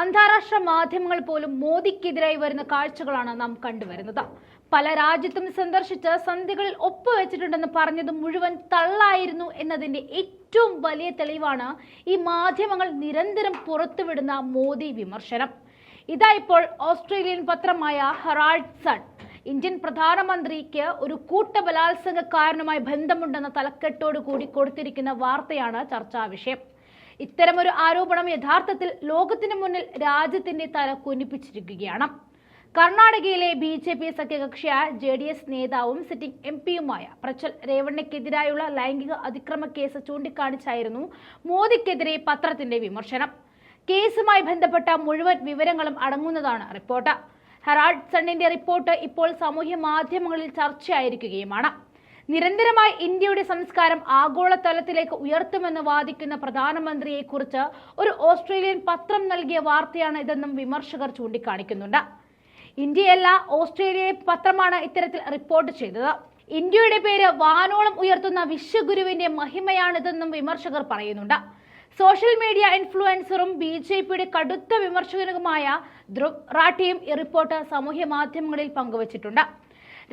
അന്താരാഷ്ട്ര മാധ്യമങ്ങൾ പോലും മോദിക്കെതിരായി വരുന്ന കാഴ്ചകളാണ് നാം കണ്ടുവരുന്നത്. പല രാജ്യത്തും സന്ദർശിച്ച് സന്ധികളിൽ ഒപ്പുവെച്ചിട്ടുണ്ടെന്ന് പറഞ്ഞത് മുഴുവൻ തള്ളായിരുന്നു എന്നതിന്റെ ഏറ്റവും വലിയ തെളിവാണ് ഈ മാധ്യമങ്ങൾ നിരന്തരം പുറത്തുവിടുന്ന മോദി വിമർശനം. ഇതാ ഇപ്പോൾ ഓസ്ട്രേലിയൻ പത്രമായ ഹെറാൾഡ് സൺ. ഇന്ത്യൻ പ്രധാനമന്ത്രിക്ക് ഒരു കൂട്ടബലാത്സംഗക്കാരനുമായി ബന്ധമുണ്ടെന്ന തലക്കെട്ടോട് കൂടി കൊടുത്തിരിക്കുന്ന വാർത്തയാണ് ചർച്ചാ വിഷയം. ഇത്തരമൊരു ആരോപണം യഥാർത്ഥത്തിൽ ലോകത്തിന് മുന്നിൽ രാജ്യത്തിന്റെ തല കുനിപ്പിച്ചിരിക്കുകയാണ്. കർണാടകയിലെ ബി ജെ പി സഖ്യകക്ഷിയായ ജെ ഡി എസ് നേതാവും സിറ്റിംഗ് എം പിയുമായ പ്രച്ചൽ രേവണ്ണയ്ക്കെതിരായുള്ള ലൈംഗിക അതിക്രമ കേസ് ചൂണ്ടിക്കാണിച്ചായിരുന്നു മോദിക്കെതിരെ പത്രത്തിന്റെ വിമർശനം. കേസുമായി ബന്ധപ്പെട്ട മുഴുവൻ വിവരങ്ങളും അടങ്ങുന്നതാണ് റിപ്പോർട്ട്. ഹെറാൾഡ് സണ്ണിന്റെ റിപ്പോർട്ട് ഇപ്പോൾ സാമൂഹ്യ മാധ്യമങ്ങളിൽ ചർച്ചയായിരിക്കുകയുമാണ്. നിരന്തരമായി ഇന്ത്യയുടെ സംസ്കാരം ആഗോളതലത്തിലേക്ക് ഉയർത്തുമെന്ന് വാദിക്കുന്ന പ്രധാനമന്ത്രിയെക്കുറിച്ച് ഒരു ഓസ്ട്രേലിയൻ പത്രം നൽകിയ വാർത്തയാണ് ഇതെന്നും വിമർശകർ ചൂണ്ടിക്കാണിക്കുന്നുണ്ട്. ഇന്ത്യയല്ല ഓസ്ട്രേലിയയിലെ പത്രമാണ് ഇത്തരത്തിൽ റിപ്പോർട്ട് ചെയ്തത്. ഇന്ത്യയുടെ പേര് വാനോളം ഉയർത്തുന്ന വിശ്വഗുരുവിന്റെ മഹിമയാണിതെന്നും വിമർശകർ പറയുന്നുണ്ട്. സോഷ്യൽ മീഡിയ ഇൻഫ്ലുവൻസറും ബി ജെ പിയുടെ കടുത്ത വിമർശകനുമായ ധ്രുവ് റാട്ടിയും ഈ റിപ്പോർട്ട് സാമൂഹ്യ മാധ്യമങ്ങളിൽ പങ്കുവച്ചിട്ടുണ്ട്.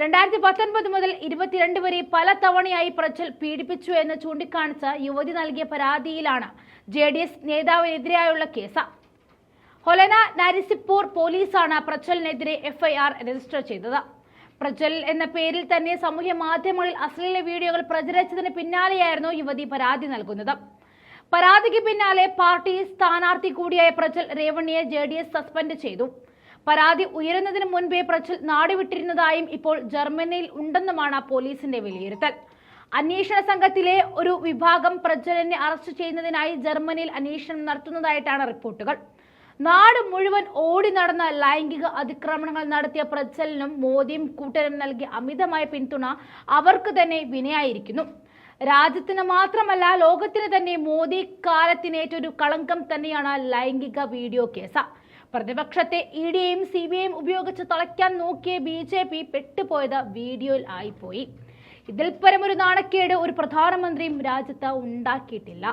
രണ്ടായിരത്തി പത്തൊൻപത് മുതൽ ഇരുപത്തിരണ്ട് വരെ പല തവണയായി പ്രച്ചൽ പീഡിപ്പിച്ചു എന്ന് ചൂണ്ടിക്കാണിച്ച് യുവതി നൽകിയ പരാതിയിലാണ് ജെ ഡി എസ് നേതാവിനെതിരായുള്ള കേസ്. ഹൊലന നരിസിപ്പൂർ പോലീസാണ് പ്രച്ചലിനെതിരെ എഫ്ഐആർ രജിസ്റ്റർ ചെയ്തത്. പ്രജ്വൽ എന്ന പേരിൽ തന്നെ സമൂഹ മാധ്യമങ്ങളിൽ അശ്ലീല വീഡിയോകൾ പ്രചരിച്ചതിന് പിന്നാലെയായിരുന്നു യുവതി പരാതി നൽകുന്നത്. പരാതിക്ക് പിന്നാലെ പാർട്ടി സ്ഥാനാർത്ഥി കൂടിയായ പ്രജ്വൽ രേവണ്ണിയെ ജെ സസ്പെൻഡ് ചെയ്തു. പരാതി ഉയരുന്നതിന് മുൻപേ പ്രജ്വൽ നാടുവിട്ടിരുന്നതായും ഇപ്പോൾ ജർമ്മനിയിൽ ഉണ്ടെന്നുമാണ് പോലീസിന്റെ വിലയിരുത്തൽ. അന്വേഷണ സംഘത്തിലെ ഒരു വിഭാഗം പ്രജ്വലിനെ അറസ്റ്റ് ചെയ്യുന്നതിനായി ജർമ്മനിയിൽ അന്വേഷണം നടത്തുന്നതായിട്ടാണ് റിപ്പോർട്ടുകൾ. നാട് മുഴുവൻ ഓടി നടന്ന ലൈംഗിക അതിക്രമണങ്ങൾ നടത്തിയ പ്രജ്വലിനും മോദിയും കൂട്ടരും നൽകി അമിതമായ പിന്തുണ അവർക്ക് തന്നെ വിനയായിരിക്കുന്നു. രാജ്യത്തിന് മാത്രമല്ല ലോകത്തിന് തന്നെ മോദി കാലത്തിനേറ്റൊരു കളങ്കം തന്നെയാണ് ലൈംഗിക വീഡിയോ കേസ്. പ്രതിപക്ഷത്തെ ഇ ഡിയെയും സി ബി ഐയും ഉപയോഗിച്ച് തളയ്ക്കാൻ നോക്കിയ ബി ജെ പി പെട്ടുപോയത് വീഡിയോയിൽ ആയിപ്പോയി. ഇതിൽ പരമൊരു നാണക്കേട് ഒരു പ്രധാനമന്ത്രിയും രാജ്യത്ത് ഉണ്ടാക്കിയിട്ടില്ല.